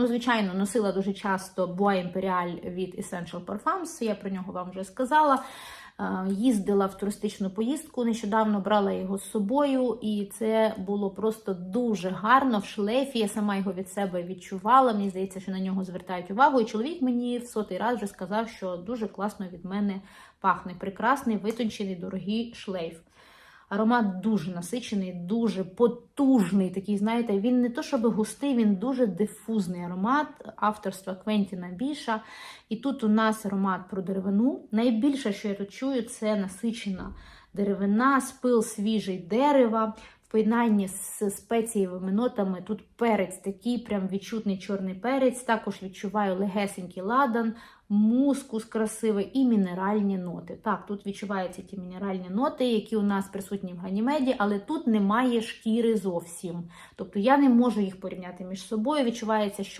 Ну, звичайно, носила дуже часто Bois Imperial від Essential Parfums, я про нього вам вже сказала. Е, Їздила в туристичну поїздку, нещодавно брала його з собою, і це було просто дуже гарно в шлейфі. Я сама його від себе відчувала. Мені здається, що на нього звертають увагу. І чоловік мені в сотий раз вже сказав, що дуже класно від мене пахне. Прекрасний, витончений, дорогий шлейф. Аромат дуже насичений, дуже потужний. Такий, знаєте, він не то щоб густий, він дуже дифузний аромат авторства Квентіна Біша. І тут у нас аромат про деревину. Найбільше, що я тут чую, це насичена деревина, спил свіжий дерева. В поєднанні з спецієвими нотами тут перець такий, прям відчутний чорний перець. Також відчуваю легесенький ладан, мускус красивий і мінеральні ноти. Так, тут відчуваються ті мінеральні ноти, які у нас присутні в ганімеді, але тут немає шкіри зовсім. Тобто я не можу їх порівняти між собою. Відчувається, що